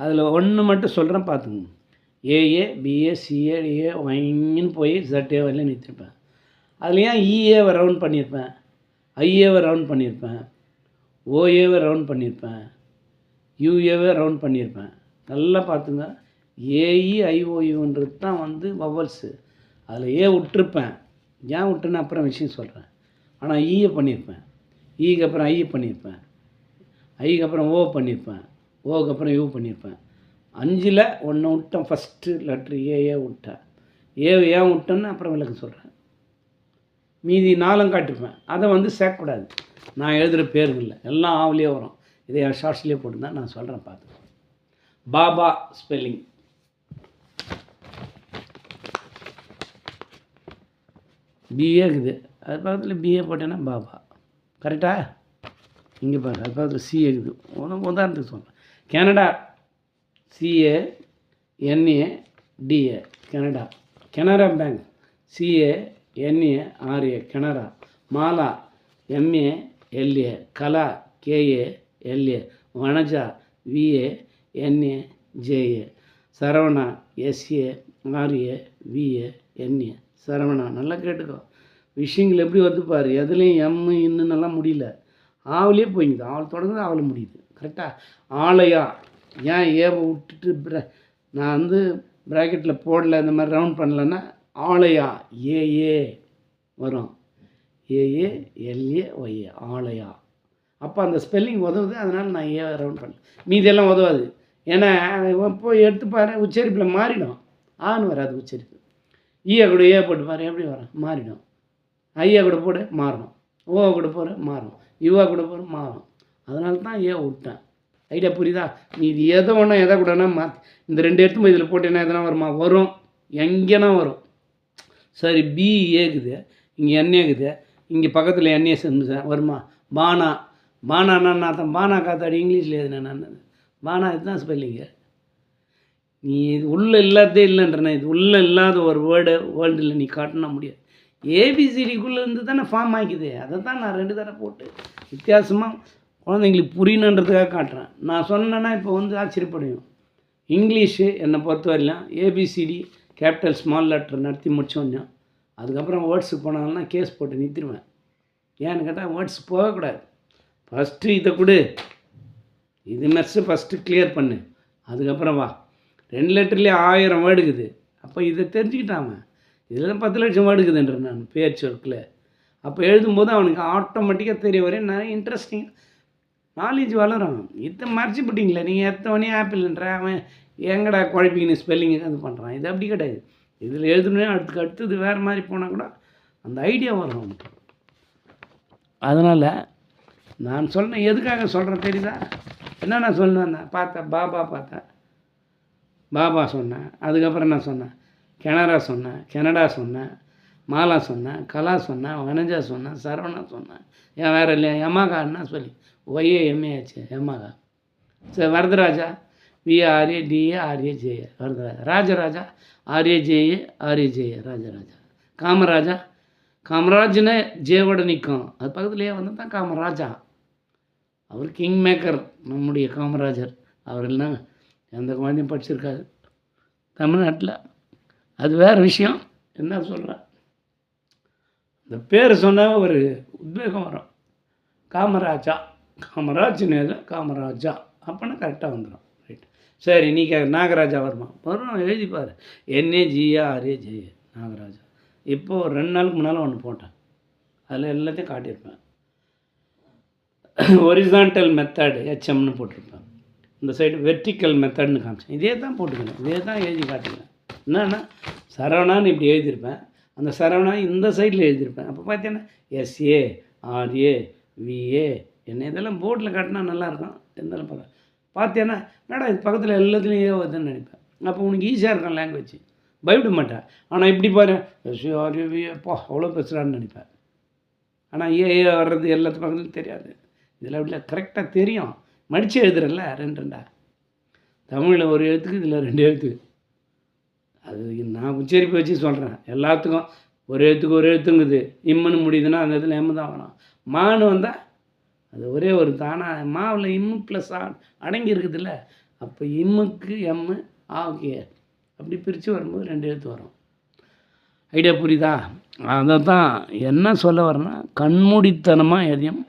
அதில் ஒன்று மட்டும் சொல்கிறேன் பார்த்துங்க ஏஏ பிஏ சிஏ ஏ வைங்கன்னு போய் ஜட்டே வரல நிறுத்திருப்பேன். அதில் ஏன் e, இஏவை ரவுண்ட் பண்ணியிருப்பேன்? ஐஏவை ரவுண்ட் பண்ணியிருப்பேன். ஓஏவை ரவுண்ட் பண்ணியிருப்பேன். யூஏவை ரவுண்ட் பண்ணியிருப்பேன். நல்லா பார்த்துங்க. ஏஇ ஐஓயுன்றது e, தான் வந்து வவல்ஸு அதில் ஏ விட்டுருப்பேன். ஏன் விட்டுன்னு அப்புறம் விஷயம் சொல்கிறேன். ஆனால் e ஈயை பண்ணியிருப்பேன். ஈக்கு அப்புறம் ஐ பண்ணியிருப்பேன். ஐக்கு அப்புறம் ஓ பண்ணியிருப்பேன். ஓக்கு அப்புறம் யூ பண்ணியிருப்பேன். அஞ்சில் ஒன்று விட்டேன் ஃபஸ்ட்டு லெட்ரு ஏஏ விட்டேன். ஏ ஏன் விட்டேன்னு அப்புறம் விளக்க சொல்கிறேன். மீதி நாளும் காட்டிருப்பேன் அதை வந்து சேர்க்கக்கூடாது. நான் எழுதுகிற பேருங்களில் எல்லாம் ஆவலியே வரும். இதை என் ஷார்ட்ஸ்லேயே போட்டுருந்தா நான் சொல்கிறேன் பார்த்து பாபா ஸ்பெல்லிங். பிஏ இருக்குது. அது பக்கத்தில் பிஏ போட்டேன்னா பாபா. கரெக்டா? இங்கே பாரு அது பக்கத்தில் சிஏ இருக்குது. உதாரணத்துக்கு சொல்கிறேன். Canada. C A N A D A Canada. Canara bank. C A N A R A Canara. Mala M A L A Kala K A L A Vanaja V A N A J A Saravana S A R A V A N A Saravana நல்லா கேட்டுக்கோ. விஷயங்கள் எப்படி வந்து பாரு. எதுலேயும் M இன்னுன்னெல்லாம் முடியல. ஆவலே போய்ங்குது ஆவல் தொடங்குது ஆவல் முடியுது. கரெக்டாக ஆலையா? ஏன் ஏவை விட்டுட்டு ப்ர நான் வந்து ப்ராக்கெட்டில் போடல இந்த மாதிரி ரவுண்ட் பண்ணலன்னா ஆலையா? ஏஏ வரும். A A L A Y A ஆலையா? அப்போ அந்த ஸ்பெல்லிங் உதவுது அதனால் நான் ஏ ரவுண்ட் பண்ணேன் மீதியெல்லாம் உதவாது. ஏன்னா போய் எடுத்து பாரு உச்சரிப்பில் மாறிடும். ஆன்னு வராது உச்சரிப்பு. ஈயா கூட ஏ போட்டு பாரு எப்படி வரும்? மாறிடும். ஐயா கூட போடு மாறணும். ஓ கூட போடு மாறணும். யுவா கூட போகிற மாறும் அதனால தான் ஏ விட்டேன். ஐடியா புரியுதா? நீ இது எதை ஒன்றா எதை கூடனா மாற்றி இந்த ரெண்டு எடுத்து இதில் போட்டேன்னா எதனா வருமா? வரும். எங்கேனா வரும். சரி பி ஏக்குது இங்கே எண்ணெய்க்குது இங்கே பக்கத்தில் எண்ணெயை சேர்ந்து வருமா? பானா. பானானா நான் பானா காத்தாடி இங்கிலீஷில் எதுனா நான். பானா இதுதான் ஸ்பெல்லிங்கு நீ இது உள்ளே இல்லாததே இல்லைன்றன. இது உள்ளே இல்லாத ஒரு வேர்டு வேர்ல்டில் நீ காட்டினா முடியாது. ஏபிசிடிக்குள்ளே இருந்து தானே ஃபார்ம் ஆகிக்குது. அதை தான் நான் ரெண்டு தடவை போட்டு வித்தியாசமாக குழந்தைங்களுக்கு புரியணுன்றதுக்காக காட்டுறேன். நான் சொன்னேன்னா இப்போ வந்து ஆச்சரியப்படையும் இங்கிலீஷு என்னை பொறுத்தவரையிலும் ஏபிசிடி கேபிட்டல் ஸ்மால் லெட்டர் நடத்தி முடிச்சோன்னா அதுக்கப்புறம் வேர்ட்ஸுக்கு போனாங்கன்னா கேஸ் போட்டு நிறுத்திடுவேன். ஏன்னு கேட்டால் வேர்ட்ஸ் போகக்கூடாது ஃபஸ்ட்டு இதை கொடு. இது மெர்ஸு ஃபஸ்ட்டு கிளியர் பண்ணு. அதுக்கப்புறம் வா. ரெண்டு லெட்டர்லேயே ஆயிரம் வேர்டு இருக்குது. அப்போ இதை தெரிஞ்சுக்கிட்டாம இதில் தான் பத்து லட்சம் வேர்டு இருக்குதுன்ற நான் பேர் ஒர்க்கில் அப்போ எழுதும்போது அவனுக்கு ஆட்டோமேட்டிக்காக தெரிய வரையும் நிறைய இன்ட்ரெஸ்டிங் நாலேஜ் வளரும். இத்தனை மறைச்சி போட்டிங்களே நீங்கள் எத்தவனே ஆப்பிள்ன்ற அவன் எங்கடா குழப்பிங்கன்னு ஸ்பெல்லிங் இது பண்ணுறான் இது அப்படி கிடையாது. இதில் எழுதணும் அடுத்துக்கு அடுத்தது வேறு மாதிரி போனால் கூட அந்த ஐடியா வரும். அவனுக்கு அதனால் நான் சொன்னேன் எதுக்காக சொல்கிறேன் தெரியுதா? என்ன நான் சொல்லணும் பார்த்தேன் பாபா பார்த்தேன். பாபா சொன்னேன். அதுக்கப்புறம் நான் சொன்னேன் கெனரா சொன்னேன் கெனடா சொன்னேன். மாலா சொன்னேன் கலா சொன்னேன் வனஜா சொன்னேன் சரவணா சொன்னேன் ஏன் வேறு இல்லையா? யமாகான்னா சொல்லி. ஒய்ஏ எம்ஏ ஆச்சு யமாகா சரி Varadaraja V R A D A R A J A Varadaraja. Rajaraja? R A J A R A J A Rajaraja. Kamaraja? காமராஜ்னு ஜேவோட நிற்கும் அது பக்கத்துலேயே வந்து தான் காமராஜா. அவர் கிங் மேக்கர் நம்முடைய காமராஜர். அவர் இல்லைன்னா எந்த குழந்தையும் படிச்சிருக்காரு தமிழ்நாட்டில். அது வேறு விஷயம். என்ன சொல்கிறேன் இந்த பேர் சொன்னால் ஒரு உத்வேகம் வரும். காமராஜா. காமராஜ்னு காமராஜா. அப்போனா கரெக்டாக வந்துடும் ரைட் சரி நீ கே நாகராஜா வருமா? வரும் எழுதிப்பார் என்ஏ ஜிஏ ஆர்ஏ ஜெய நாகராஜா. இப்போது ஒரு ரெண்டு நாளுக்கு முன்னால் ஒன்று போட்டேன். அதில் எல்லாத்தையும் காட்டியிருப்பேன். ஒரிசான்டல் மெத்தடு ஹெச்எம்னு போட்டிருப்பேன். இந்த சைடு வெர்டிக்கல் மெத்தட்னு காமிச்சேன். இதே தான் போட்டுக்கணும். இதே தான் எழுதி காட்டுவேன் என்னன்னா சரவணான்னு இப்படி எழுதியிருப்பேன். அந்த சரவணா இந்த சைடில் எழுதியிருப்பேன். அப்போ பார்த்தீங்கன்னா எஸ்ஏ ஆர்ஏ விஏ என்ன இதெல்லாம் போர்டில் காட்டினா நல்லாயிருக்கும் இருந்தாலும் பார்த்தா பார்த்தேன்னா என்னடா இது பக்கத்தில் எல்லாத்துலேயும் ஏ வருதுன்னு நினைப்பேன். அப்போ உனக்கு ஈஸியாக இருக்கும் லாங்குவேஜ் பயப்பட மாட்டேன். ஆனால் இப்படி பாரு எஸ்ஏ ஆர்ஏ விஏ பா அவ்வளோ பேசுகிறான்னு நினைப்பேன். ஆனால் ஏ ஏ வர்றது எல்லாத்து பக்கத்துலையும் தெரியாது. இதில் அப்படி கரெக்டாக தெரியும். மடித்து எழுதுறல ரெண்டு ரெண்டா? தமிழில் ஒரு எழுத்துக்கு இதில் ரெண்டு எழுத்துக்கு. அது நான் உச்சரிப்பு வச்சு சொல்கிறேன் எல்லாத்துக்கும் ஒரு எழுத்துக்கு ஒரு எழுத்துங்குது. இம்முன்னு முடியுதுன்னா அந்த இடத்துல எம்மு தான் வரும் மான்னு வந்தால் அது ஒரே ஒரு தானா மாவில் இம்மு ப்ளஸ் ஆ அடங்கி இருக்குதுல்ல. அப்போ இம்முக்கு எம்மு ஆ ஓகே அப்படி பிரித்து வரும்போது ரெண்டு எழுத்து வரும். ஐடியா புரியுதா? அதை தான் என்ன சொல்ல வரேன்னா கண்மூடித்தனமாக எதையும்